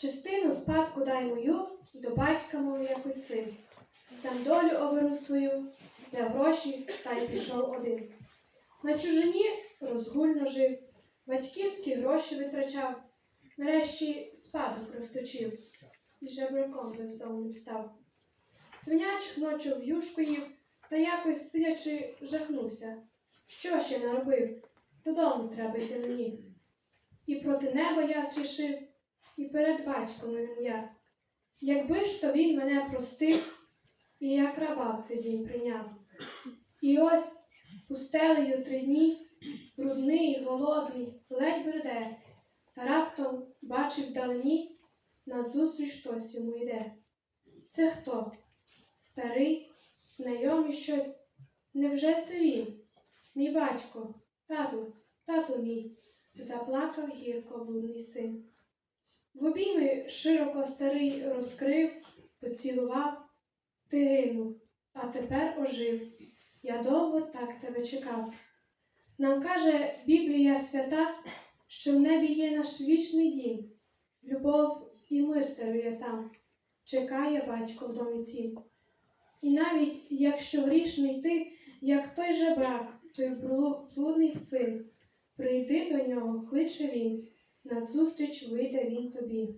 Частину спадку дай мою, до батька мого якось син. Сам долю оберу свою, взяв гроші та й пішов один. На чужині розгульно жив, батьківські гроші витрачав, нарешті спадок розточив і жебраком бездомним став. Свиняч ночу в юшку їв, та якось сидячи жахнувся. Що ще наробив? Додому треба йти мені. І проти неба я зрішив, і перед батьком я. Якби ж то він мене простив, і як раба в цей день прийняв. І ось пустелею три дні, брудний, голодний, ледь бреде, та раптом бачив вдалині, назустріч хтось йому йде. Це хто? Старий, знайомий щось. Невже це він? Мій батько, тату, тату мій, заплакав гірко блудний син. В обійми широко старий розкрив, поцілував, ти гинув, а тепер ожив. Я довго так тебе чекав. Нам каже Біблія свята, що в небі є наш вічний дім, любов і мир царює там, чекає батько в домі. І навіть якщо грішний ти, як той же брак, той блу- блудний син, прийди до нього, кличе він, назустріч вийде він тобі.